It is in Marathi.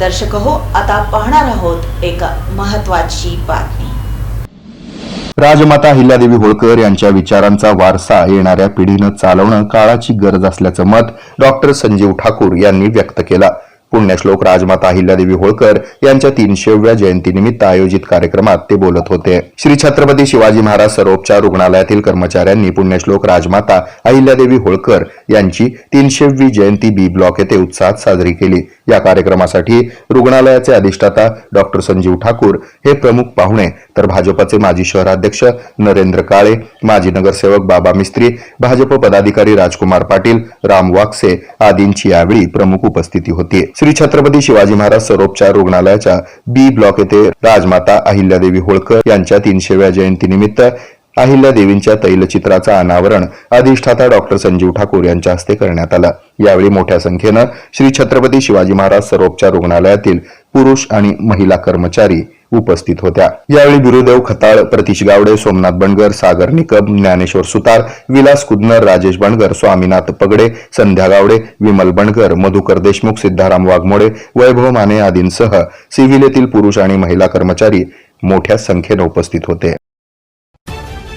दर्शक हो आता पाहणार आहोत एक महत्वाची बातमी. राजमाता अहिल्यादेवी होळकर यांच्या विचारांचा वारसा येणाऱ्या पिढीनं चालवणं काळाची गरज असल्याचं मत डॉक्टर संजीव ठाकूर यांनी व्यक्त केलं. पुण्यश्लोक राजमाता अहिल्यादेवी होळकर यांच्या तीनशेव्या जयंतीनिमित्त आयोजित कार्यक्रमात ते बोलत होते. श्री छत्रपती शिवाजी महाराज सरोपचार रुग्णालयातील कर्मचाऱ्यांनी पुण्यश्लोक राजमाता अहिल्यादेवी होळकर यांची तीनशेवी जयंती बी ब्लॉक येथे उत्साहात साजरी केली. या कार्यक्रमासाठी रुग्णालयाचे अधिष्ठाता डॉक्टर संजीव ठाकूर हे प्रमुख पाहुणे तर भाजपचे माजी शहराध्यक्ष नरेंद्र काळे माजी नगरसेवक बाबा मिस्त्री भाजप पदाधिकारी राजकुमार पाटील राम वाक्से आदींची यावेळी प्रमुख उपस्थिती होती. श्री छत्रपती शिवाजी महाराज सरोपचार रुग्णालयाच्या बी ब्लॉक येथे राजमाता अहिल्यादेवी होळकर यांच्या तीनशेव्या जयंतीनिमित्त अहिल्या देवींच्या तैलचित्राचं अनावरण अधिष्ठाता डॉक्टर संजीव ठाकूर यांच्या हस्ते करण्यात आलं. यावेळी मोठ्या संख्येनं श्री छत्रपती शिवाजी महाराज सर्वोपचार रुग्णालयातील पुरुष आणि महिला कर्मचारी उपस्थित होत्या. यावेळी गुरुदेव खताळ प्रतीश गावडे सोमनाथ बणगर सागर निकम ज्ञानेश्वर सुतार विलास कुदनर राजेश बणगर स्वामीनाथ पगडे संध्या गावडे विमल बणगर मधुकर देशमुख सिद्धाराम वाघमोडे वैभव माने आदींसह सिव्हिल येथील पुरुष आणि महिला कर्मचारी मोठ्या संख्येनं उपस्थित होते.